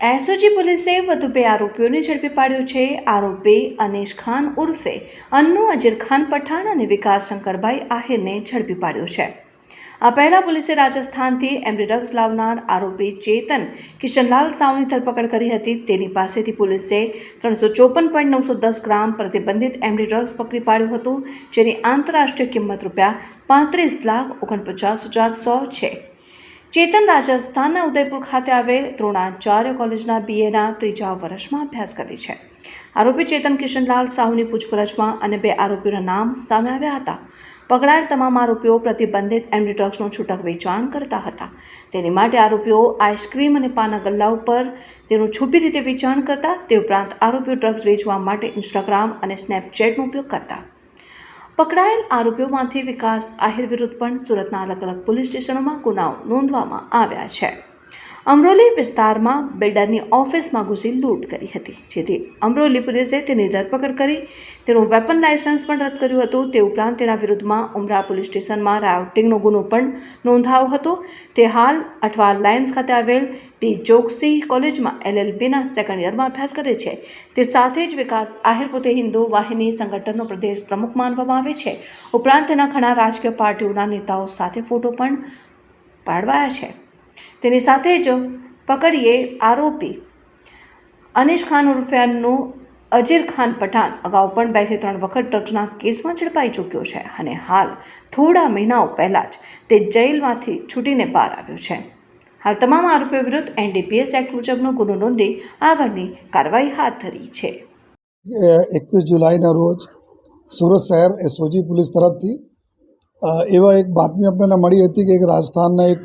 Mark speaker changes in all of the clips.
Speaker 1: SOG પોલીસે વધુ બે આરોપીઓને ઝડપી પાડ્યો છે. આરોપી અનીશ ખાન ઉર્ફે અન્નુ અજીર ખાન પઠાણ અને વિકાસ શંકરભાઈ આહિરને ઝડપી પાડ્યો છે. આ પહેલા પોલીસે રાજસ્થાનથી એમડી ડ્રગ્સ લાવનાર આરોપી ચેતન કિશનલાલ સાવની ધરપકડ કરી હતી. તેની પાસેથી પોલીસે ત્રણસો ચોપન પોઈન્ટ નવસો દસ ગ્રામ પ્રતિબંધિત એમડી ડ્રગ્સ પકડી પાડ્યું હતું, જેની આંતરરાષ્ટ્રીય કિંમત રૂપિયા પાંત્રીસ લાખ ઓગણપચાસ હજાર સો છે. ચેતન રાજસ્થાનના ઉદયપુર ખાતે આવેલ દ્રોણાચાર્ય કોલેજના બીએના ત્રીજા વર્ષમાં અભ્યાસ કરે છે. આરોપી ચેતન કિશનલાલ સાહુની પૂછપરછમાં અને બે આરોપીઓના નામ સામે આવ્યા હતા. પકડાયેલ તમામ આરોપીઓ પ્રતિબંધિત એમડી ડ્રગ્સનું છૂટક વેચાણ કરતા હતા. તેની માટે આરોપીઓ આઈસ્ક્રીમ અને પાના ગલ્લા ઉપર તેનું છુપી રીતે વેચાણ કરતા, તે ઉપરાંત આરોપીઓ ડ્રગ્સ વેચવા માટે ઇન્સ્ટાગ્રામ અને સ્નેપચેટનો ઉપયોગ કરતા. પકડાયેલ આરોપીઓમાંથી વિકાસ આહિર વિરુદ્ધ પણ સુરતના અલગ અલગ પોલીસ સ્ટેશનોમાં ગુનાઓ નોંધવામાં આવ્યા છે. અમરોલી વિસ્તારમાં બિલ્ડરની ઓફિસમાં ઘૂસી લૂંટ કરી હતી, જેથી અમરોલી પોલીસે તેની ધરપકડ કરી, તેનું વેપન લાયસન્સ પણ રદ કર્યું હતું. તે ઉપરાંત તેના વિરુદ્ધમાં ઉમરા પોલીસ સ્ટેશનમાં રાયોટિંગનો ગુનો પણ નોંધાયો હતો. તે હાલ અઠવાલ લાયન્સ ખાતે આવેલ ટી જોક્સી કોલેજમાં એલએલબીના સેકન્ડ યરમાં અભ્યાસ કરે છે. તે સાથે જ વિકાસ આહિર પોતે હિન્દુ વાહિની સંગઠનનો પ્રદેશ પ્રમુખ માનવામાં આવે છે. ઉપરાંત તેના ઘણા રાજકીય પાર્ટીઓના નેતાઓ સાથે ફોટો પણ પાડવાયા છે. તેની સાથે જ પકડીએ આરોપી. અનીશ ખાન ઉર્ફે અજીર ખાન પઠાણ અગાઉ પણ બેથી ત્રણ વખત ડ્રગ્સના કેસમાં ઝડપાઈ ચૂક્યો છે અને હાલ થોડા મહિનાઓ પહેલાં જ તે જેલમાંથી છૂટીને બહાર આવ્યો છે. હાલ તમામ આરોપીઓ વિરુદ્ધ એનડીપીએસ એક્ટ મુજબનો ગુનો નોંધી આગળની કાર્યવાહી હાથ ધરી છે.
Speaker 2: એકવીસ જુલાઈના રોજ સુરત શહેર એસઓજી પોલીસ તરફથી એવા એક બાતમી આપણને મળી હતી કે એક રાજસ્થાનના એક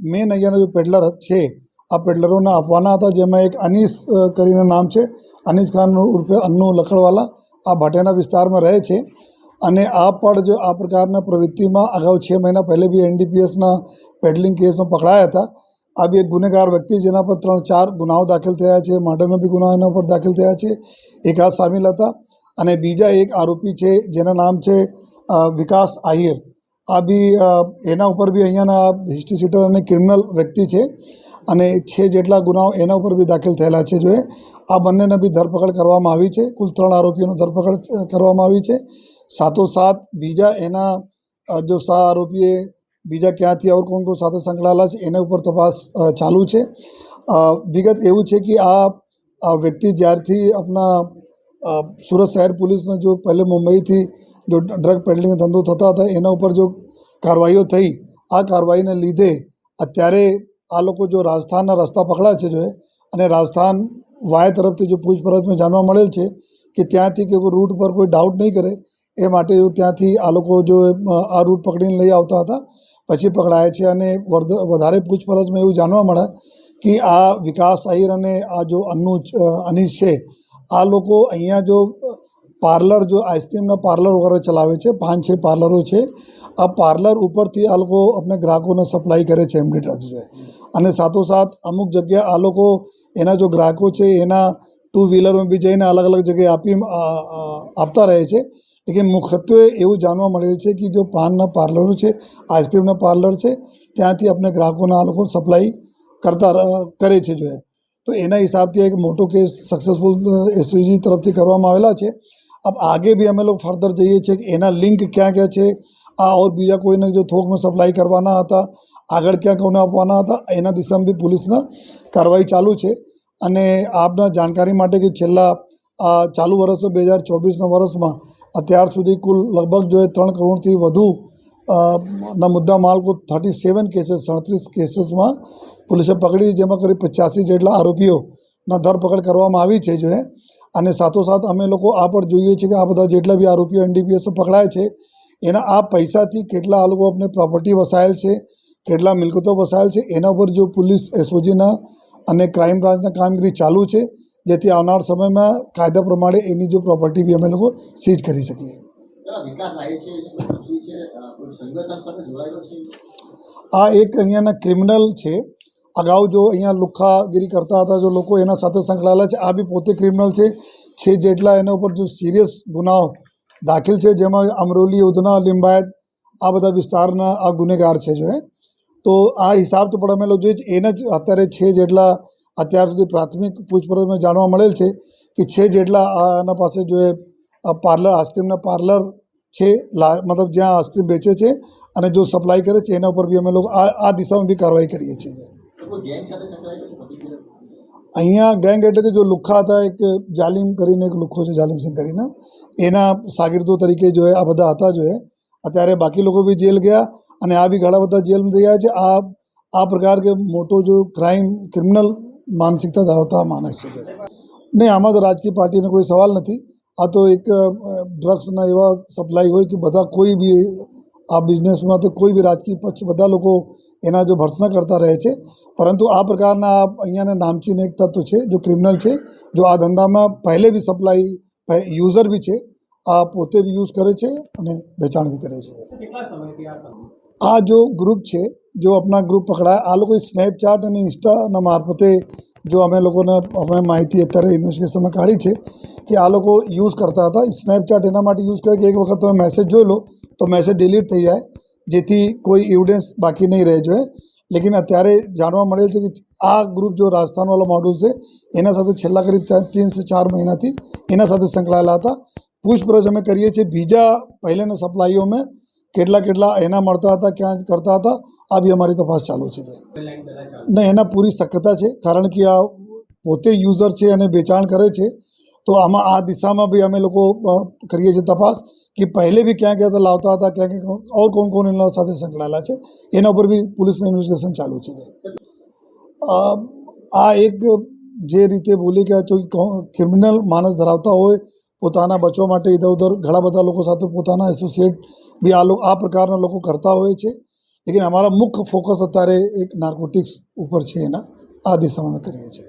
Speaker 2: મેન અહીંયાના જો પેડલર છે, આ પેડલરોને આપવાના હતા, જેમાં એક અનીસ કરીને નામ છે. અનીસ ખાન ઉર્ફે અન્નુ લખડવાલા આ ભાટેના વિસ્તારમાં રહે છે. અને આ પણ જો આ પ્રકારના પ્રવૃત્તિમાં અગાઉ છ મહિના પહેલે બી એનડીપીએસના પેડલિંગ કેસમાં પકડાયા હતા. આ બી એક ગુનેગાર વ્યક્તિ જેના પર ત્રણ ચાર ગુનાઓ દાખલ થયા છે, મર્ડરનો બી ગુનાઓ એના પર દાખલ થયા છે. એક આ સામેલ હતા. અને બીજા એક આરોપી છે, જેના નામ છે વિકાસ આહિર. આ બી એના ઉપર બી અહીંયાના હિસ્ટ્રી સીટર અને ક્રિમિનલ વ્યક્તિ છે અને છે જેટલા ગુનાઓ એના ઉપર બી દાખલ થયેલા છે જોએ આ બંનેને બી ધરપકડ કરવામાં આવી છે. કુલ ત્રણ આરોપીઓની ધરપકડ કરવામાં આવી છે. સાથોસાથ બીજા એના જો સા આરોપીએ બીજા ક્યાંથી ઓર કોણ કોણ સાથે સંકળાયેલા છે એના ઉપર તપાસ ચાલુ છે. વિગત એવું છે કે આ વ્યક્તિ જ્યારથી આપણા સુરત શહેર પોલીસને જો પહેલે મુંબઈથી જો ડ્રગ પેડલિંગ ધંધો થતા હતા, એના ઉપર જો કાર્યવાહીઓ થઈ, આ કાર્યવાહીને લીધે અત્યારે આ લોકો જો રાજસ્થાનના રસ્તા પકડા છે જો અને રાજસ્થાન વાય તરફથી જો પૂછપરછમાં જાણવા મળેલ છે કે ત્યાંથી કે કોઈ રૂટ પર કોઈ ડાઉટ નહીં કરે, એ માટે જો ત્યાંથી આ લોકો જો આ રૂટ પકડીને લઈ આવતા હતા. પછી પકડાયા છે અને વધારે પૂછપરછમાં એવું જાણવા મળે કે આ વિકાસ આહિર અને આ જો અન્નુ અનીશ છે, આ લોકો અહીંયા જો પાર્લર જો આઈસ્ક્રીમના પાર્લર વગેરે ચલાવે છે, પાંચ છ પાર્લરો છે, આ પાર્લર ઉપરથી આ લોકો આપણે ગ્રાહકોને સપ્લાય કરે છે એમડી ડ્રગ્સ અને સાથોસાથ અમુક જગ્યા આ લોકો એના જો ગ્રાહકો છે એના ટુ વ્હીલરમાં બી જઈને અલગ અલગ જગ્યાએ આપી આપતા રહે છે. લેકિન મુખ્યત્વે એવું જાણવા મળેલ છે કે જો પાનના પાર્લરો છે, આઈસ્ક્રીમના પાર્લર છે, ત્યાંથી આપણે ગ્રાહકોને આ લોકો સપ્લાય કરતા કરે છે જો તો એના હિસાબથી એક મોટો કેસ સક્સેસફુલ એસઓજી તરફથી કરવામાં આવેલા છે. अब आगे भी અમે લોકો ફર્ધર જઈએ છીએ કે એના લિંક ક્યાં ક્યાં છે આ ઓર બીજા કોઈને જો થોકમાં સપ્લાય કરવાના હતા આગળ ક્યાં કોને આપવાના હતા એના દિશામાં બી પોલીસના કાર્યવાહી ચાલુ છે અને આપના જાણકારી માટે કે છેલ્લા આ ચાલુ વર્ષ બે હજાર ચોવીસના વર્ષમાં અત્યાર સુધી કુલ લગભગ જો એ ત્રણ કરોડથી વધુ અ, ના મુદ્દા માલ કુલ થર્ટી સેવન કેસીસ સડત્રીસ કેસીસમાં પોલીસે પકડી જેમાં કરી પચાસી જેટલા આરોપીઓના ધરપકડ કરવામાં આવી છે જો એ અને સાથોસાથ અમે લોકો આ પણ જોઈએ છીએ કે આ બધા જેટલા બી આરોપીઓ એનડીપીએસ પકડાય છે એના આ પૈસાથી કેટલા આ લોકો આપણે પ્રોપર્ટી વસાયેલ છે કેટલા મિલકતો વસાયેલ છે એના પર જો પોલીસ એસઓજીના અને ક્રાઇમ બ્રાન્ચના કામગીરી ચાલુ છે જેથી આવનાર સમયમાં કાયદા પ્રમાણે એની જો પ્રોપર્ટી બી અમે લોકો સીઝ કરી શકીએ. આ એક અહીંયાના ક્રિમિનલ છે અગાઉ જો અહીંયા લુખ્ખાગીરી કરતા હતા, જો લોકો એના સાથે સંકળાયેલા છે, આ બી પોતે ક્રિમિનલ છે. છે જેટલા એના ઉપર જો સિરિયસ ગુનાઓ દાખલ છે, જેમાં અમરોલી, ઉધના, લિંબાયત, આ બધા વિસ્તારના આ ગુનેગાર છે જો તો આ હિસાબ તો પણ અમે લોકો જોઈએ એને જ અત્યારે છે જેટલા અત્યાર સુધી પ્રાથમિક પૂછપરછમાં જાણવા મળેલ છે કે છે જેટલા આના પાસે જો એ પાર્લર આઈસ્ક્રીમના પાર્લર છે, લા, મતલબ જ્યાં આઈસ્ક્રીમ વેચે છે અને જો સપ્લાય કરે છે, એના ઉપર બી અમે લોકો આ આ દિશામાં બી કાર્યવાહી કરીએ છીએ.
Speaker 3: તો કોઈ ગેંગ સાથે સંકળાયેલો છે પછી
Speaker 2: અહીંયા ગેંગ એટલે કે જો લુખ્ખા હતા એક જાલિમ કરીને એક લુખ્ખો છે જાલિમસિંહ કરીને એના શાગીર્દો તરીકે જો એ આ બધા હતા જો એ અત્યારે બાકી લોકો બી જેલ ગયા અને આ બી ઘણા બધા જેલમાં થઈ ગયા છે આ આ પ્રકાર કે મોટો જો ક્રાઇમ ક્રિમિનલ માનસિકતા ધરાવતા માણસ છે જો. નહીં આમાં તો રાજકીય પાર્ટીનો કોઈ સવાલ નથી આ તો એક અ, ડ્રગ્સના એવા સપ્લાય હોય કે બધા કોઈ બી આ બિઝનેસમાં તો કોઈ બી રાજકીય પક્ષ બધા લોકો એના જો ભર્સના કરતા રહે છે. પરંતુ આ પ્રકારના અહીંયાના નામચીન એક તત્વ છે જો ક્રિમિનલ છે જો આ ધંધામાં પહેલે બી સપ્લાય યુઝર બી છે આ પોતે બી યુઝ કરે છે અને વેચાણ બી કરે છે. આ જો ગ્રુપ છે જો આપણા ગ્રુપ પકડાય આ લોકો સ્નેપચેટ અને ઇન્સ્ટાના મારફતે જો અમે લોકોને અમે માહિતી અત્યારે ઇન્વેસ્ટિગેશનમાં કાઢી છે કે આ લોકો યુઝ કરતા હતા. સ્નેપચેટ એના માટે યુઝ કરે કે એક વખત તમે મેસેજ જોઈ લો તો મેસેજ ડિલીટ થઈ જાય. જેથી કોઈ એવિડન્સ બાકી નહીં રહે જોઈએ લેકિન અત્યારે જાણવા મળેલ છે કે આ ગ્રુપ જો રાજસ્થાનવાળો મોડ્યુલ છે, એના સાથે છેલ્લા કરીબ ત્રણથી ચાર મહિનાથી એના સાથે સંકળાયેલા હતા. પૂછપરછ અમે કરીએ છીએ. બીજા પહેલેના અમે કેટલા કેટલા એના મળતા હતા, ક્યાં કરતા હતા, આ બી અમારી તપાસ ચાલુ છે. નહીં, એના પૂરી શક્યતા છે, કારણ કે આ પોતે યુઝર છે અને વેચાણ કરે છે. તો આમાં આ દિશામાં બી અમે લોકો કરીએ છીએ તપાસ કે પહેલે બી ક્યાં ક્યાં લાવતા હતા, ક્યાં ક્યાં ઓર કોણ કોણ એના સાથે સંકળાયેલા છે, એના ઉપર બી પોલીસનું ઇન્વેસ્ટિગેશન ચાલુ છે. આ એક જે રીતે બોલી કે જો ક્રિમિનલ માણસ ધરાવતા હોય, પોતાના બચવા માટે ઇધર ઉધર ઘણા બધા લોકો સાથે પોતાના એસોસિએટ બી આ આ પ્રકારના લોકો કરતા હોય છે. લેકિન અમારા મુખ્ય ફોકસ અત્યારે એક નાર્કોટિક્સ ઉપર છે એના, આ દિશામાં અમે કરીએ છીએ.